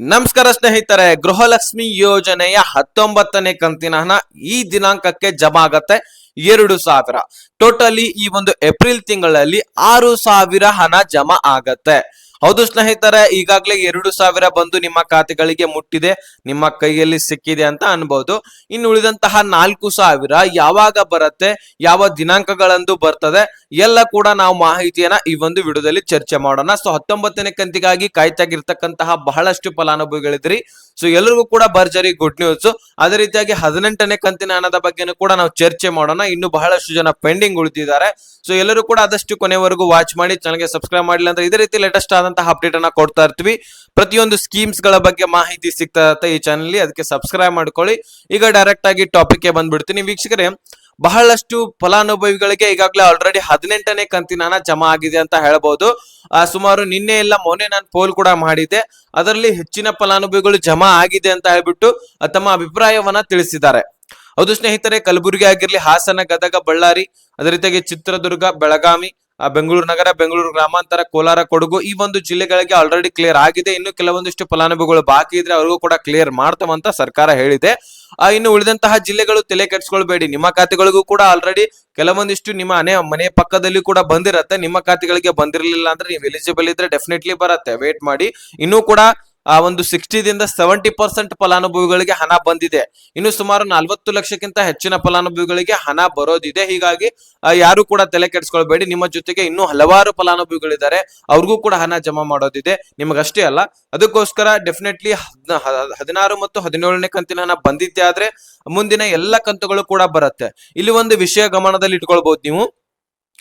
ನಮಸ್ಕಾರ ಸ್ನೇಹಿತರೆ, ಗೃಹಲಕ್ಷ್ಮಿ ಯೋಜನೆಯ ಹತ್ತೊಂಬತ್ತನೇ ಕಂತಿನ ಹಣ ಈ ದಿನಾಂಕಕ್ಕೆ ಜಮಾ ಆಗತ್ತೆ ಎರಡು ಸಾವಿರ. ಟೋಟಲಿ ಈ ಒಂದು ಏಪ್ರಿಲ್ ತಿಂಗಳಲ್ಲಿ ಆರು ಸಾವಿರ ಹಣ ಜಮಾ ಆಗತ್ತೆ. ಹೌದು ಸ್ನೇಹಿತರೆ, ಈಗಾಗಲೇ ಎರಡು ಸಾವಿರ ಬಂದು ನಿಮ್ಮ ಖಾತೆಗಳಿಗೆ ಮುಟ್ಟಿದೆ, ನಿಮ್ಮ ಕೈಯಲ್ಲಿ ಸಿಕ್ಕಿದೆ ಅಂತ ಅನ್ಬಹುದು ಇನ್ನು ಉಳಿದಂತಹ ನಾಲ್ಕು ಸಾವಿರ ಯಾವಾಗ ಬರುತ್ತೆ, ಯಾವ ದಿನಾಂಕಗಳಂದು ಬರ್ತದೆ, ಎಲ್ಲ ಕೂಡ ನಾವು ಮಾಹಿತಿಯನ್ನ ಈ ಒಂದು ವಿಡಿಯೋದಲ್ಲಿ ಚರ್ಚೆ ಮಾಡೋಣ. ಸೊ, ಹತ್ತೊಂಬತ್ತನೇ ಕಂತಿಗಾಗಿ ಕಾಯ್ತಾಗಿರ್ತಕ್ಕಂತಹ ಬಹಳಷ್ಟು ಫಲಾನುಭವಿಗಳಿದ್ರಿ ಸೊ ಎಲ್ಲರಿಗೂ ಕೂಡ ಭರ್ಜರಿ ಗುಡ್ ನ್ಯೂಸ್. ಅದೇ ರೀತಿಯಾಗಿ ಹದಿನೆಂಟನೇ ಕಂತಿನ ಹಣದ ಬಗ್ಗೆನೂ ಕೂಡ ನಾವು ಚರ್ಚೆ ಮಾಡೋಣ. ಇನ್ನು ಬಹಳಷ್ಟು ಜನ ಪೆಂಡಿಂಗ್ ಉಳಿದಿದ್ದಾರೆ. ಸೊ, ಎಲ್ಲರೂ ಕೂಡ ಆದಷ್ಟು ಕೊನೆವರೆಗೂ ವಾಚ್ ಮಾಡಿ ಚಾನಲ್ಗೆ ಸಬ್ಸ್ಕ್ರೈಬ್ ಮಾಡಿಲ್ಲ ಅಂದ್ರೆ ಇದೇ ರೀತಿ ಲೇಟೆಸ್ಟ್ ಆದಂತಹ ಅಪ್ಡೇಟ್ ಅನ್ನ ಕೊಡ್ತಾ ಇರ್ತೀವಿ. ಪ್ರತಿಯೊಂದು ಸ್ಕೀಮ್ಸ್ಗಳ ಬಗ್ಗೆ ಮಾಹಿತಿ ಸಿಗ್ತಾ ಇರುತ್ತೆ ಈ ಚಾನಲ್ ಅದಕ್ಕೆ ಸಬ್ಸ್ಕ್ರೈಬ್ ಮಾಡ್ಕೊಳ್ಳಿ. ಈಗ ಡೈರೆಕ್ಟ್ ಆಗಿ ಟಾಪಿಕ್ಗೆ ಬಂದ್ಬಿಡ್ತೀನಿ. ವೀಕ್ಷಕರೇ, ಬಹಳಷ್ಟು ಫಲಾನುಭವಿಗಳಿಗೆ ಈಗಾಗಲೇ ಆಲ್ರೆಡಿ ಹದಿನೆಂಟನೇ ಕಂತಿನ ಜಮಾ ಆಗಿದೆ ಅಂತ ಹೇಳ್ಬೋದು. ಸುಮಾರು ನಿನ್ನೆ ಎಲ್ಲ ಮೊನ್ನೆ ನಾನು ಪೋಲ್ ಕೂಡ ಮಾಡಿದ್ದೆ. ಅದರಲ್ಲಿ ಹೆಚ್ಚಿನ ಫಲಾನುಭವಿಗಳು ಜಮಾ ಆಗಿದೆ ಅಂತ ಹೇಳ್ಬಿಟ್ಟು ತಮ್ಮ ಅಭಿಪ್ರಾಯವನ್ನ ತಿಳಿಸಿದ್ದಾರೆ. ಹೌದು ಸ್ನೇಹಿತರೆ, ಕಲಬುರಗಿ ಆಗಿರ್ಲಿ, ಹಾಸನ, ಗದಗ, ಬಳ್ಳಾರಿ, ಅದೇ ರೀತಿಯಾಗಿ ಚಿತ್ರದುರ್ಗ, ಬೆಳಗಾವಿ ಆ, ಬೆಂಗಳೂರು ನಗರ ಬೆಂಗಳೂರು ಗ್ರಾಮಾಂತರ ಕೋಲಾರ ಕೊಡಗು ಈ ಒಂದು ಜಿಲ್ಲೆಗಳಿಗೆ ಆಲ್ರೆಡಿ ಕ್ಲಿಯರ್ ಆಗಿದೆ. ಇನ್ನು ಕೆಲವೊಂದಿಷ್ಟು ಫಲಾನುಭವಿಗಳು ಬಾಕಿ ಇದ್ರೆ ಅವ್ರಿಗೂ ಕೂಡ ಕ್ಲಿಯರ್ ಮಾಡ್ತಾವಂತ ಸರ್ಕಾರ ಹೇಳಿದೆ. ಆ, ಇನ್ನು ಉಳಿದಂತಹ ಜಿಲ್ಲೆಗಳು ತಲೆ ಕೆಡಿಸ್ಕೊಳ್ಬೇಡಿ. ನಿಮ್ಮ ಖಾತೆಗಳಿಗೂ ಕೂಡ ಆಲ್ರೆಡಿ ಕೆಲವೊಂದಿಷ್ಟು ನಿಮ್ಮ ಮನೆ ಮನೆ ಪಕ್ಕದಲ್ಲಿ ಕೂಡ ಬಂದಿರತ್ತೆ. ನಿಮ್ಮ ಖಾತೆಗಳಿಗೆ ಬಂದಿರಲಿಲ್ಲ ಅಂದ್ರೆ ನೀವು ಎಲಿಜಿಬಲ್ ಇದ್ರೆ ಡೆಫಿನೆಟ್ಲಿ ಬರತ್ತೆ. ವೇಟ್ ಮಾಡಿ. ಇನ್ನೂ ಕೂಡ ಆ ಒಂದು ಸಿಕ್ಸ್ಟಿದಿಂದ ಸೆವೆಂಟಿ ಪರ್ಸೆಂಟ್ ಫಲಾನುಭವಿಗಳಿಗೆ ಹಣ ಬಂದಿದೆ. ಇನ್ನು ಸುಮಾರು ನಲವತ್ತು ಲಕ್ಷಕ್ಕಿಂತ ಹೆಚ್ಚಿನ ಫಲಾನುಭವಿಗಳಿಗೆ ಹಣ ಬರೋದಿದೆ. ಹೀಗಾಗಿ ಯಾರು ಕೂಡ ತಲೆ ಕೆಡಿಸ್ಕೊಳ್ಬೇಡಿ. ನಿಮ್ಮ ಜೊತೆಗೆ ಇನ್ನೂ ಹಲವಾರು ಫಲಾನುಭವಿಗಳಿದ್ದಾರೆ. ಅವ್ರಿಗೂ ಕೂಡ ಹಣ ಜಮಾ ಮಾಡೋದಿದೆ. ನಿಮಗಷ್ಟೇ ಅಲ್ಲ. ಅದಕ್ಕೋಸ್ಕರ ಡೆಫಿನೆಟ್ಲಿ ಹದಿನಾರು ಮತ್ತು ಹದಿನೇಳನೇ ಕಂತಿನ ಹಣ ಬಂದಿದ್ದೆ ಆದ್ರೆ ಮುಂದಿನ ಎಲ್ಲ ಕಂತುಗಳು ಕೂಡ ಬರುತ್ತೆ. ಇಲ್ಲಿ ಒಂದು ವಿಷಯ ಗಮನದಲ್ಲಿ ಇಟ್ಕೊಳ್ಬಹುದು ನೀವು.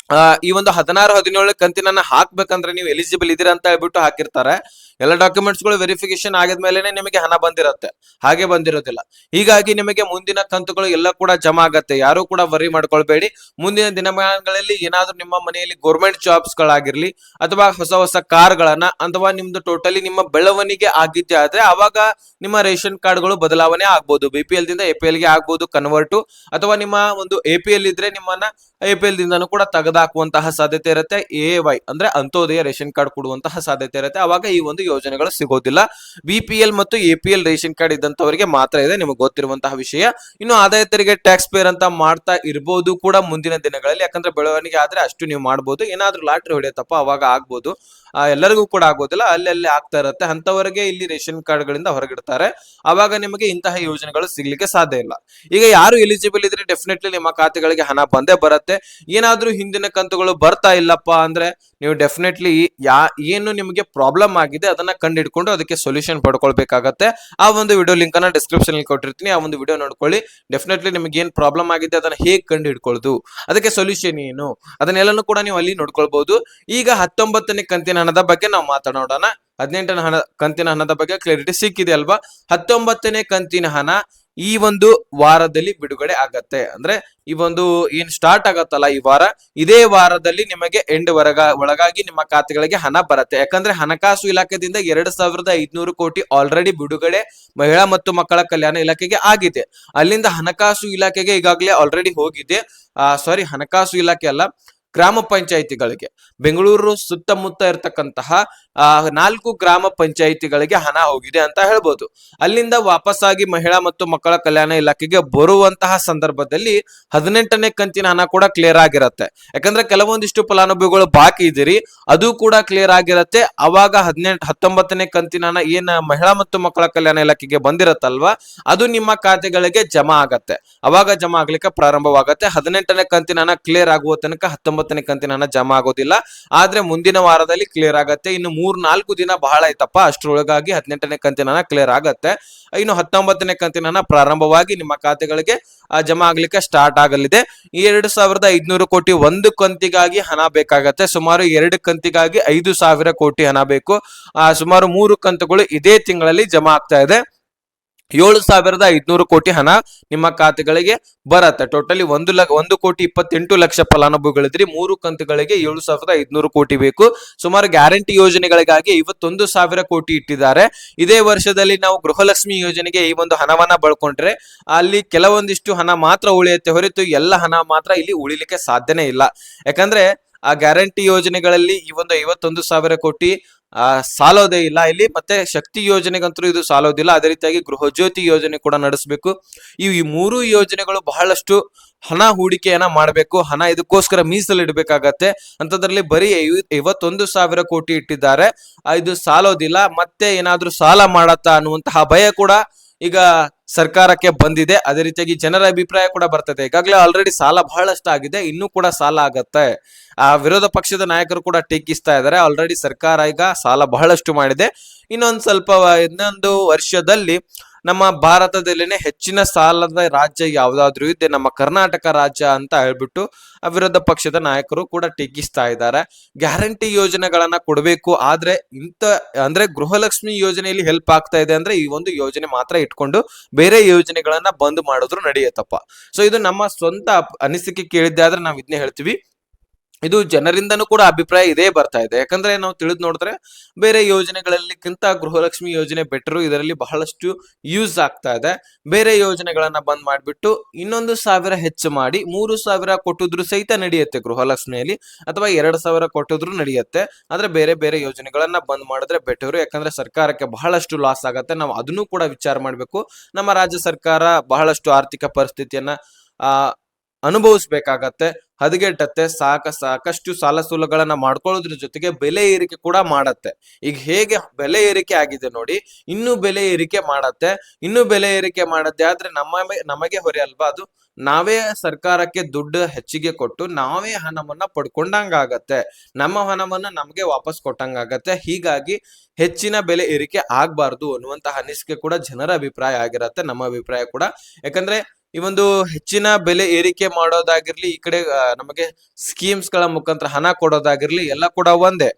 ಆ, ಈ ಒಂದು ಹದಿನಾರು ಹದಿನೇಳು ಕಂತಿನನ್ನ ಹಾಕ್ಬೇಕಂದ್ರೆ ನೀವು ಎಲಿಜಿಬಲ್ ಇದೀರ ಅಂತ ಹೇಳ್ಬಿಟ್ಟು ಹಾಕಿರ್ತಾರೆ. ಎಲ್ಲ ಡಾಕ್ಯುಮೆಂಟ್ಸ್ಗಳು ವೆರಿಫಿಕೇಶನ್ ಆಗಿದ್ಮೇಲೆ ನಿಮಗೆ ಹಣ ಬಂದಿರತ್ತೆ. ಹಾಗೆ ಬಂದಿರೋದಿಲ್ಲ. ಹೀಗಾಗಿ ನಿಮಗೆ ಮುಂದಿನ ಕಂತುಗಳು ಎಲ್ಲ ಕೂಡ ಜಮಾ ಆಗತ್ತೆ. ಯಾರು ಕೂಡ ವರಿ ಮಾಡ್ಕೊಳ್ಬೇಡಿ. ಮುಂದಿನ ದಿನಮಾನಗಳಲ್ಲಿ ಏನಾದ್ರೂ ನಿಮ್ಮ ಮನೆಯಲ್ಲಿ ಗೌರ್ಮೆಂಟ್ ಜಾಬ್ಸ್ ಗಳಾಗಿರ್ಲಿ ಅಥವಾ ಹೊಸ ಹೊಸ ಕಾರ್ಗಳನ್ನ ಅಥವಾ ನಿಮ್ದು ಟೋಟಲಿ ನಿಮ್ಮ ಬೆಳವಣಿಗೆ ಆಗಿದ್ದೆ ಆದ್ರೆ ಅವಾಗ ನಿಮ್ಮ ರೇಷನ್ ಕಾರ್ಡ್ಗಳು ಬದಲಾವಣೆ ಆಗ್ಬೋದು. ಬಿ ಪಿ ಎಲ್ ದಿಂದ ಎ ಪಿ ಎಲ್ಗೆ ಆಗ್ಬೋದು ಕನ್ವರ್ಟು ಅಥವಾ ನಿಮ್ಮ ಒಂದು ಎ ಪಿ ಎಲ್ ಇದ್ರೆ ನಿಮ್ಮನ್ನ ಎ ಪಿ ಎಲ್ ದಿಂದನೂ ಕೂಡ ತೆಗೆದಾಕುವಂತಹ ಸಾಧ್ಯತೆ ಇರುತ್ತೆ. ಎ ವೈ ಅಂದ್ರೆ ಅಂತೋದಯ ರೇಷನ್ ಕಾರ್ಡ್ ಕೊಡುವಂತಹ ಸಾಧ್ಯತೆ ಇರುತ್ತೆ. ಅವಾಗ ಈ ಒಂದು ಯೋಜನೆಗಳು ಸಿಗೋದಿಲ್ಲ. ಬಿ ಪಿ ಎಲ್ ಮತ್ತು A P L ration card ಇದ್ದಂತವರಿಗೆ ಮಾತ್ರ ಇದೆ ನಿಮಗೆ ಗೊತ್ತಿರುವಂತಹ ವಿಷಯ. ಇನ್ನು ಆದಾಯ ತೆರಿಗೆ ಟ್ಯಾಕ್ಸ್ ಪೇರ್ ಅಂತ ಮಾಡ್ತಾ ಇರಬಹುದು ಕೂಡ ಮುಂದಿನ ದಿನಗಳಲ್ಲಿ. ಯಾಕಂದ್ರೆ ಬೆಳವಣಿಗೆ ಆದ್ರೆ ಅಷ್ಟು ನೀವು ಮಾಡಬಹುದು ಏನಾದ್ರೂ ಲಾಟ್ರಿ ಹೊಡೆಯತ್ತಪ್ಪ ಅವಾಗ ಆಗ್ಬೋದು. ಆ, ಎಲ್ಲರಿಗೂ ಕೂಡ ಆಗೋದಿಲ್ಲ. ಅಲ್ಲಲ್ಲಿ ಆಗ್ತಾ ಇರುತ್ತೆ. ಅಂತವರಿಗೆ ಇಲ್ಲಿ ರೇಷನ್ ಕಾರ್ಡ್ ಗಳಿಂದ ಹೊರಗಿಡ್ತಾರೆ. ಅವಾಗ ನಿಮಗೆ ಇಂತಹ ಯೋಜನೆಗಳು ಸಿಗ್ಲಿಕ್ಕೆ ಸಾಧ್ಯ ಇಲ್ಲ. ಈಗ ಯಾರು ಎಲಿಜಿಬಲ್ ಇದ್ರೆ ಡೆಫಿನೆಟ್ಲಿ ನಿಮ್ಮ ಖಾತೆಗಳಿಗೆ ಹಣ ಬಂದೇ ಬರುತ್ತೆ. ಏನಾದ್ರೂ ಹಿಂದಿನ ಕಂತುಗಳು ಬರ್ತಾ ಇಲ್ಲಪ್ಪ ಅಂದ್ರೆ ನೀವು ಡೆಫಿನೆಟ್ಲಿ ಯಾ, ಏನು ನಿಮಗೆ ಪ್ರಾಬ್ಲಮ್ ಆಗಿದೆ ಅದನ್ನ ಕಂಡಿಡ್ಕೊಂಡು ಅದಕ್ಕೆ ಸೊಲ್ಯೂಷನ್ ಪಡ್ಕೊಳ್ಬೇಕಾಗತ್ತೆ. ಆ ಒಂದು ವಿಡಿಯೋ ಲಿಂಕ್ ಅನ್ನ ಡಿಸ್ಕ್ರಿಪ್ಷನ್ ಅಲ್ಲಿ ಕೊಟ್ಟಿರ್ತೀನಿ. ಆ ಒಂದು ವಿಡಿಯೋ ನೋಡ್ಕೊಳ್ಳಿ. ಡೆಫಿನೆಟ್ಲಿ ನಿಮಗೆ ಏನ್ ಪ್ರಾಬ್ಲಮ್ ಆಗಿದೆ ಅದನ್ನ ಹೇಗೆ ಕಂಡು ಹಿಡ್ಕೊಳ್ಳೋದು ಅದಕ್ಕೆ ಸೊಲ್ಯೂಷನ್ ಏನು? ಅದನ್ನೆಲ್ಲನೂ ಕೂಡ ನೀವು ಅಲ್ಲಿ ನೋಡ್ಕೊಳ್ಬಹುದು ಈಗ ಹತ್ತೊಂಬತ್ತನೇ ಕಂತಿನ ಹಣದ ಬಗ್ಗೆ ನಾವು ಮಾತನಾಡೋಣ. ಹದಿನೆಂಟನೇ ಹಣ, ಕಂತಿನ ಹಣದ ಬಗ್ಗೆ ಕ್ಲಾರಿಟಿ ಸಿಕ್ಕಿದೆ ಅಲ್ವಾ? ಹತ್ತೊಂಬತ್ತನೇ ಕಂತಿನ ಹಣ ಈ ಒಂದು ವಾರದಲ್ಲಿ ಬಿಡುಗಡೆ ಆಗತ್ತೆ. ಅಂದ್ರೆ ಈ ಒಂದು ಏನ್ ಸ್ಟಾರ್ಟ್ ಆಗತ್ತಲ್ಲ ಈ ವಾರ? ಇದೇ ವಾರದಲ್ಲಿ ನಿಮಗೆ ಎಂಡ್ ವರಗ, ಒಳಗಾಗಿ ನಿಮ್ಮ ಖಾತೆಗಳಿಗೆ ಹಣ ಬರುತ್ತೆ. ಯಾಕಂದ್ರೆ ಹಣಕಾಸು ಇಲಾಖೆದಿಂದ ಎರಡ್ ಸಾವಿರದ ಐದ್ನೂರು ಕೋಟಿ ಆಲ್ರೆಡಿ ಬಿಡುಗಡೆ ಮಹಿಳಾ ಮತ್ತು ಮಕ್ಕಳ ಕಲ್ಯಾಣ ಇಲಾಖೆಗೆ ಆಗಿದೆ. ಅಲ್ಲಿಂದ ಹಣಕಾಸು ಇಲಾಖೆಗೆ ಈಗಾಗಲೇ ಆಲ್ರೆಡಿ ಹೋಗಿದೆ. ಆ ಸಾರಿ ಹಣಕಾಸು ಇಲಾಖೆ ಅಲ್ಲ. ಗ್ರಾಮ ಪಂಚಾಯಿತಿಗಳಿಗೆ. ಬೆಂಗಳೂರು ಸುತ್ತಮುತ್ತ ಇರತಕ್ಕಂತಹ ಆ, ನಾಲ್ಕು ಗ್ರಾಮ ಪಂಚಾಯಿತಿಗಳಿಗೆ ಹಣ ಹೋಗಿದೆ ಅಂತ ಹೇಳ್ಬೋದು. ಅಲ್ಲಿಂದ ವಾಪಸ್ಸಾಗಿ ಮಹಿಳಾ ಮತ್ತು ಮಕ್ಕಳ ಕಲ್ಯಾಣ ಇಲಾಖೆಗೆ ಬರುವಂತಹ ಸಂದರ್ಭದಲ್ಲಿ ಹದಿನೆಂಟನೇ ಕಂತಿನ ಹಣ ಕೂಡ ಕ್ಲಿಯರ್ ಆಗಿರತ್ತೆ. ಯಾಕಂದ್ರೆ ಕೆಲವೊಂದಿಷ್ಟು ಫಲಾನುಭವಿಗಳು ಬಾಕಿ ಇದ್ದೀರಿ, ಅದು ಕೂಡ ಕ್ಲಿಯರ್ ಆಗಿರತ್ತೆ. ಅವಾಗ ಹದಿನೆಂಟು, ಹತ್ತೊಂಬತ್ತನೇ ಕಂತಿನ ಹಣ ಏನ ಮಹಿಳಾ ಮತ್ತು ಮಕ್ಕಳ ಕಲ್ಯಾಣ ಇಲಾಖೆಗೆ ಬಂದಿರತ್ತಲ್ವಾ, ಅದು ನಿಮ್ಮ ಖಾತೆಗಳಿಗೆ ಜಮಾ ಆಗತ್ತೆ. ಅವಾಗ ಜಮಾ ಆಗ್ಲಿಕ್ಕೆ ಪ್ರಾರಂಭವಾಗತ್ತೆ. ಹದಿನೆಂಟನೇ ಕಂತಿನ ಹಣ ಕ್ಲಿಯರ್ ಆಗುವ ತನಕ ಹತ್ತೊಂಬತ್ತನೇ ಕಂತಿನ ಹಣ ಜಮಾ ಆಗೋದಿಲ್ಲ. ಆದ್ರೆ ಮುಂದಿನ ವಾರದಲ್ಲಿ ಕ್ಲಿಯರ್ ಆಗತ್ತೆ. ಇನ್ನು ಮೂರ್ ನಾಲ್ಕು ದಿನ ಬಹಳ ಐತಪ್ಪ ಅಷ್ಟರೊಳಗಾಗಿ ಹದಿನೆಂಟನೇ ಕಂತಿನ ಕ್ಲಿಯರ್ ಆಗತ್ತೆ. ಇನ್ನು ಹತ್ತೊಂಬತ್ತನೇ ಕಂತಿನ ಪ್ರಾರಂಭವಾಗಿ ನಿಮ್ಮ ಖಾತೆಗಳಿಗೆ ಜಮಾ ಆಗ್ಲಿಕ್ಕೆ ಸ್ಟಾರ್ಟ್ ಆಗಲಿದೆ. ಎರಡು ಸಾವಿರದ ಐದ್ನೂರು ಕೋಟಿ ಒಂದು ಕಂತಿಗಾಗಿ ಹಣ ಬೇಕಾಗತ್ತೆ. ಸುಮಾರು ಎರಡು ಕಂತಿಗಾಗಿ ಐದು ಸಾವಿರ ಕೋಟಿ ಹಣ ಬೇಕು. ಸುಮಾರು ಮೂರು ಕಂತುಗಳು ಇದೇ ತಿಂಗಳಲ್ಲಿ ಜಮಾ ಆಗ್ತಾ ಇದೆ. ಏಳು ಸಾವಿರದ ಐದ್ನೂರು ಕೋಟಿ ಹಣ ನಿಮ್ಮ ಖಾತೆಗಳಿಗೆ ಬರತ್ತೆ. ಟೋಟಲಿ ಒಂದು ಲಕ್ಷ, ಒಂದು ಕೋಟಿ ಇಪ್ಪತ್ತೆಂಟು ಲಕ್ಷ ಫಲಾನುಭವಿಗಳಿದ್ರಿ. ಮೂರು ಕಂತುಗಳಿಗೆ ಏಳು ಸಾವಿರದ ಐದ್ನೂರು ಕೋಟಿ ಬೇಕು. ಸುಮಾರು ಗ್ಯಾರಂಟಿ ಯೋಜನೆಗಳಿಗಾಗಿ ಐವತ್ತೊಂದು ಸಾವಿರ ಕೋಟಿ ಇಟ್ಟಿದ್ದಾರೆ. ಇದೇ ವರ್ಷದಲ್ಲಿ ನಾವು ಗೃಹಲಕ್ಷ್ಮಿ ಯೋಜನೆಗೆ ಈ ಒಂದು ಹಣವನ್ನ ಬಳಕೊಂಡ್ರೆ ಅಲ್ಲಿ ಕೆಲವೊಂದಿಷ್ಟು ಹಣ ಮಾತ್ರ ಉಳಿಯುತ್ತೆ ಹೊರತು ಎಲ್ಲ ಹಣ ಮಾತ್ರ ಇಲ್ಲಿ ಉಳಿಲಿಕ್ಕೆ ಸಾಧ್ಯನೇ ಇಲ್ಲ. ಯಾಕಂದ್ರೆ ಆ ಗ್ಯಾರಂಟಿ ಯೋಜನೆಗಳಲ್ಲಿ ಈ ಒಂದು ಐವತ್ತೊಂದು ಸಾವಿರ ಕೋಟಿ ಸಾಲೋದೇ ಇಲ್ಲ. ಇಲ್ಲಿ ಮತ್ತೆ ಶಕ್ತಿ ಯೋಜನೆಗಂತೂ ಇದು ಸಾಲೋದಿಲ್ಲ. ಅದೇ ರೀತಿಯಾಗಿ ಗೃಹಜ್ಯೋತಿ ಯೋಜನೆ ಕೂಡ ನಡೆಸಬೇಕು. ಈ ಮೂರು ಯೋಜನೆಗಳು ಬಹಳಷ್ಟು ಹಣ ಹೂಡಿಕೆಯನ್ನ ಮಾಡಬೇಕು. ಹಣ ಇದಕ್ಕೋಸ್ಕರ ಮೀಸಲಿಡಬೇಕಾಗತ್ತೆ ಅಂತದ್ರಲ್ಲಿ ಬರೀ ಐವ- ಐವತ್ತೊಂದು ಸಾವಿರ ಕೋಟಿ ಇಟ್ಟಿದ್ದಾರೆ. ಇದು ಸಾಲೋದಿಲ್ಲ. ಮತ್ತೆ ಏನಾದ್ರೂ ಸಾಲ ಮಾಡತ್ತಾ ಅನ್ನುವಂತಹ ಭಯ ಕೂಡ ಈಗ ಸರ್ಕಾರಕ್ಕೆ ಬಂದಿದೆ. ಅದೇ ರೀತಿಯಾಗಿ ಜನರ ಅಭಿಪ್ರಾಯ ಕೂಡ ಬರ್ತದೆ. ಈಗಾಗಲೇ ಆಲ್ರೆಡಿ ಸಾಲ ಬಹಳಷ್ಟು ಆಗಿದೆ ಇನ್ನೂ ಕೂಡ ಸಾಲ ಆಗತ್ತೆ. ಆ ವಿರೋಧ ಪಕ್ಷದ ನಾಯಕರು ಕೂಡ ಟೀಕಿಸ್ತಾ ಇದ್ದಾರೆ. ಆಲ್ರೆಡಿ ಸರ್ಕಾರ ಈಗ ಸಾಲ ಬಹಳಷ್ಟು ಮಾಡಿದೆ. ಇನ್ನೊಂದು ಸ್ವಲ್ಪ, ಇನ್ನೊಂದು ವರ್ಷದಲ್ಲಿ ನಮ್ಮ ಭಾರತದಲ್ಲಿನೇ ಹೆಚ್ಚಿನ ಸಾಲದ ರಾಜ್ಯ ಯಾವ್ದಾದ್ರು ಇದೆ, ನಮ್ಮ ಕರ್ನಾಟಕ ರಾಜ್ಯ ಅಂತ ಹೇಳ್ಬಿಟ್ಟು ಅವಿರೋಧ ವಿರೋಧ ಪಕ್ಷದ ನಾಯಕರು ಕೂಡ ಟೀಕಿಸ್ತಾ ಇದ್ದಾರೆ. ಗ್ಯಾರಂಟಿ ಯೋಜನೆಗಳನ್ನ ಕೊಡಬೇಕು, ಆದ್ರೆ ಇಂತ ಅಂದ್ರೆ ಗೃಹಲಕ್ಷ್ಮಿ ಯೋಜನೆಯಲ್ಲಿ ಹೆಲ್ಪ್ ಆಗ್ತಾ ಇದೆ ಅಂದ್ರೆ ಈ ಒಂದು ಯೋಜನೆ ಮಾತ್ರ ಇಟ್ಕೊಂಡು ಬೇರೆ ಯೋಜನೆಗಳನ್ನ ಬಂದ್ ಮಾಡಿದ್ರು ನಡೆಯುತ್ತಪ್ಪ. ಸೊ ಇದು ನಮ್ಮ ಸ್ವಂತ ಅನಿಸಿಕೆ ಕೇಳಿದ್ದೆ ಆದ್ರೆ ನಾವು ಇದನ್ನೇ ಹೇಳ್ತೀವಿ. ಇದು ಜನರಿಂದನೂ ಕೂಡ ಅಭಿಪ್ರಾಯ ಇದೇ ಬರ್ತಾ ಇದೆ. ಯಾಕಂದ್ರೆ ನಾವು ತಿಳಿದು ನೋಡಿದ್ರೆ ಬೇರೆ ಯೋಜನೆಗಳಲ್ಲಿಕ್ಕಿಂತ ಗೃಹಲಕ್ಷ್ಮಿ ಯೋಜನೆ ಬೆಟರು ಇದರಲ್ಲಿ ಬಹಳಷ್ಟು ಯೂಸ್ ಆಗ್ತಾ ಇದೆ. ಬೇರೆ ಯೋಜನೆಗಳನ್ನ ಬಂದ್ ಮಾಡಿಬಿಟ್ಟು ಇನ್ನೊಂದು ಸಾವಿರ ಹೆಚ್ಚು ಮಾಡಿ ಮೂರು ಸಾವಿರ ಕೊಟ್ಟಿದ್ರು ಸಹಿತ ನಡೆಯುತ್ತೆ ಗೃಹಲಕ್ಷ್ಮಿಯಲ್ಲಿ, ಅಥವಾ ಎರಡು ಸಾವಿರ ಕೊಟ್ಟಿದ್ರು ನಡೆಯುತ್ತೆ. ಆದ್ರೆ ಬೇರೆ ಬೇರೆ ಯೋಜನೆಗಳನ್ನ ಬಂದ್ ಮಾಡಿದ್ರೆ ಬೆಟರು, ಯಾಕಂದ್ರೆ ಸರ್ಕಾರಕ್ಕೆ ಬಹಳಷ್ಟು ಲಾಸ್ ಆಗತ್ತೆ. ನಾವು ಅದನ್ನು ಕೂಡ ವಿಚಾರ ಮಾಡಬೇಕು. ನಮ್ಮ ರಾಜ್ಯ ಸರ್ಕಾರ ಬಹಳಷ್ಟು ಆರ್ಥಿಕ ಪರಿಸ್ಥಿತಿಯನ್ನ ಅನುಭವಿಸ್ಬೇಕಾಗತ್ತೆ. ಹದಗೆಟ್ಟತ್ತೆ, ಸಾಕ, ಸಾಕಷ್ಟು ಸಾಲ ಸೂಲಗಳನ್ನ ಮಾಡ್ಕೊಳ್ಳೋದ್ರ ಜೊತೆಗೆ ಬೆಲೆ ಏರಿಕೆ ಕೂಡ ಮಾಡತ್ತೆ. ಈಗ ಹೇಗೆ ಬೆಲೆ ಏರಿಕೆ ಆಗಿದೆ ನೋಡಿ, ಇನ್ನೂ ಬೆಲೆ ಏರಿಕೆ ಮಾಡತ್ತೆ. ಇನ್ನೂ ಬೆಲೆ ಏರಿಕೆ ಮಾಡತ್ತೆ ಆದ್ರೆ ನಮ್ಮ ನಮಗೆ ಹೊರೆ ಅಲ್ವಾ ಅದು? ನಾವೇ ಸರ್ಕಾರಕ್ಕೆ ದುಡ್ಡು ಹೆಚ್ಚಿಗೆ ಕೊಟ್ಟು ನಾವೇ ಹಣವನ್ನ ಪಡ್ಕೊಂಡಂಗಾಗತ್ತೆ. ನಮ್ಮ ಹಣವನ್ನ ನಮಗೆ ವಾಪಸ್ ಕೊಟ್ಟಂಗಾಗತ್ತೆ. ಹೀಗಾಗಿ ಹೆಚ್ಚಿನ ಬೆಲೆ ಏರಿಕೆ ಆಗ್ಬಾರ್ದು ಅನ್ನುವಂತಹ ಅನಿಸಿಕೆ ಕೂಡ ಜನರ ಅಭಿಪ್ರಾಯ ಆಗಿರತ್ತೆ, ನಮ್ಮ ಅಭಿಪ್ರಾಯ ಕೂಡ. ಯಾಕಂದ್ರೆ ಈ ಒಂದು ಹೆಚ್ಚಿನ ಬೆಲೆ ಏರಿಕೆ ಮಾಡೋದಾಗಿರ್ಲಿ, ಈ ಕಡೆ ನಮಗೆ ಸ್ಕೀಮ್ಸ್ಗಳ ಮುಖಾಂತರ ಹಣ ಕೊಡೋದಾಗಿರ್ಲಿ, ಎಲ್ಲ ಕೂಡ ಒಂದೇ.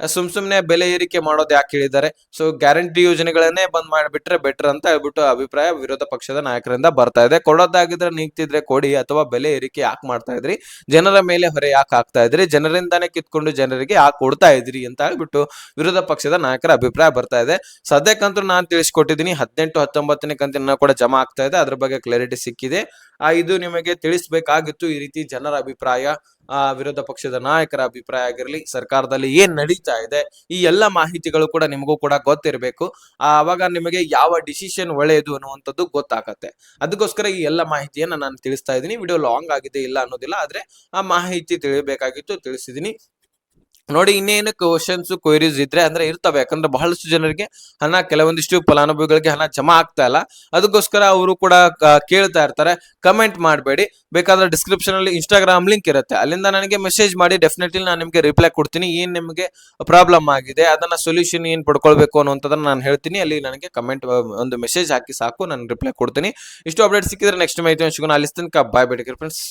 ಸುಮ್ ಸುಮ್ನೆ ಬೆಲೆ ಏರಿಕೆ ಮಾಡೋದು ಯಾಕೆ ಹೇಳಿದ್ದಾರೆ? ಸೊ ಗ್ಯಾರಂಟಿ ಯೋಜನೆಗಳನ್ನೇ ಬಂದ್ ಮಾಡಿಬಿಟ್ರೆ ಬೆಟರ್ ಅಂತ ಹೇಳ್ಬಿಟ್ಟು ಅಭಿಪ್ರಾಯ ವಿರೋಧ ಪಕ್ಷದ ನಾಯಕರಿಂದ ಬರ್ತಾ ಇದೆ. ಕೊಡೋದಾಗಿದ್ರೆ ನೀಗ್ತಿದ್ರೆ ಕೊಡಿ ಅಥವಾ ಬೆಲೆ ಏರಿಕೆ ಯಾಕೆ ಮಾಡ್ತಾ ಇದ್ರಿ? ಜನರ ಮೇಲೆ ಹೊರೆ ಯಾಕೆ ಹಾಕ್ತಾ ಇದ್ರಿ? ಜನರಿಂದಾನೇ ಕಿತ್ಕೊಂಡು ಜನರಿಗೆ ಯಾಕೆ ಕೊಡ್ತಾ ಇದ್ರಿ ಅಂತ ಹೇಳ್ಬಿಟ್ಟು ವಿರೋಧ ಪಕ್ಷದ ನಾಯಕರ ಅಭಿಪ್ರಾಯ ಬರ್ತಾ ಇದೆ. ಸದ್ಯಕ್ಕಂತೂ ನಾನು ತಿಳಿಸ್ಕೊಟ್ಟಿದ್ದೀನಿ, ಹದಿನೆಂಟು, ಹತ್ತೊಂಬತ್ತನೇ ಕಂತಿನ ಕೂಡ ಜಮಾ ಆಗ್ತಾ ಇದೆ. ಅದ್ರ ಬಗ್ಗೆ ಕ್ಲಾರಿಟಿ ಸಿಕ್ಕಿದೆ. ಆ, ಇದು ನಿಮಗೆ ತಿಳಿಸ್ಬೇಕಾಗಿತ್ತು ಈ ರೀತಿ ಜನರ ಅಭಿಪ್ರಾಯ. ಆ ವಿರೋಧ ಪಕ್ಷದ ನಾಯಕರ ಅಭಿಪ್ರಾಯ ಆಗಿರಲಿ, ಸರ್ಕಾರದಲ್ಲಿ ಏನ್ ನಡೀತಾ ಇದೆ, ಈ ಎಲ್ಲ ಮಾಹಿತಿಗಳು ಕೂಡ ನಿಮಗೂ ಕೂಡ ಗೊತ್ತಿರಬೇಕು. ಆವಾಗ ನಿಮಗೆ ಯಾವ ಡಿಸಿಷನ್ ಒಳ್ಳೆಯದು ಅನ್ನುವಂಥದ್ದು ಗೊತ್ತಾಗತ್ತೆ. ಅದಕ್ಕೋಸ್ಕರ ಈ ಎಲ್ಲ ಮಾಹಿತಿಯನ್ನ ನಾನು ತಿಳಿಸ್ತಾ ಇದ್ದೀನಿ. ವಿಡಿಯೋ ಲಾಂಗ್ ಆಗಿದೆ ಇಲ್ಲ ಅನ್ನೋದಿಲ್ಲ, ಆದ್ರೆ ಆ ಮಾಹಿತಿ ತಿಳಿಬೇಕಾಗಿತ್ತು ತಿಳಿಸಿದ್ದೀನಿ ನೋಡಿ, ಇನ್ನೇನು ಕ್ವಶನ್ಸ್ ಕ್ವೈರೀಸ್ ಇದ್ರೆ ಅಂದ್ರೆ ಇರ್ತವೆ. ಯಾಕಂದ್ರೆ ಬಹಳಷ್ಟು ಜನರಿಗೆ ಹಣ, ಕೆಲವೊಂದಿಷ್ಟು ಫಲಾನುಭವಿಗಳಿಗೆ ಹಣ ಜಮಾ ಆಗ್ತಾ ಇಲ್ಲ. ಅದಕ್ಕೋಸ್ಕರ ಅವರು ಕೂಡ ಕೇಳ್ತಾ ಇರ್ತಾರೆ. ಕಮೆಂಟ್ ಮಾಡಬೇಡಿ. ಬೇಕಾದ್ರೆ ಡಿಸ್ಕ್ರಿಪ್ಷನ್ ಅಲ್ಲಿ ಇನ್ಸ್ಟಾಗ್ರಾಮ್ ಲಿಂಕ್ ಇರುತ್ತೆ. ಅಲ್ಲಿಂದ ನನಗೆ ಮೆಸೇಜ್ ಮಾಡಿ ಡೆಫಿನೆಟ್ಲಿ ನಾನು ನಿಮಗೆ ರಿಪ್ಲೈ ಕೊಡ್ತೀನಿ. ಏನ್ ನಿಮಗೆ ಪ್ರಾಬ್ಲಮ್ ಆಗಿದೆ, ಅದನ್ನ ಸೊಲ್ಯೂಷನ್ ಏನ್ ಪಡ್ಕೊಳ್ಬೇಕು ಅನ್ನುವಂಥದ್ದನ್ನ ನಾನು ಹೇಳ್ತೀನಿ. ಅಲ್ಲಿ ನನಗೆ ಕಮೆಂಟ್ ಒಂದು ಮೆಸೇಜ್ ಹಾಕಿ ಸಾಕು, ನಾನು ರಿಪ್ಲೈ ಕೊಡ್ತೀನಿ. ಇಷ್ಟು ಅಪ್ಡೇಟ್ ಸಿಕ್ಕಿದ್ರೆ ನೆಕ್ಸ್ಟ್ ಮೈತ್ರಿ ಅಲ್ಲಿ ತನಕ ಬಾಯ್ ಬೇಡಿ ಫ್ರೆಂಡ್ಸ್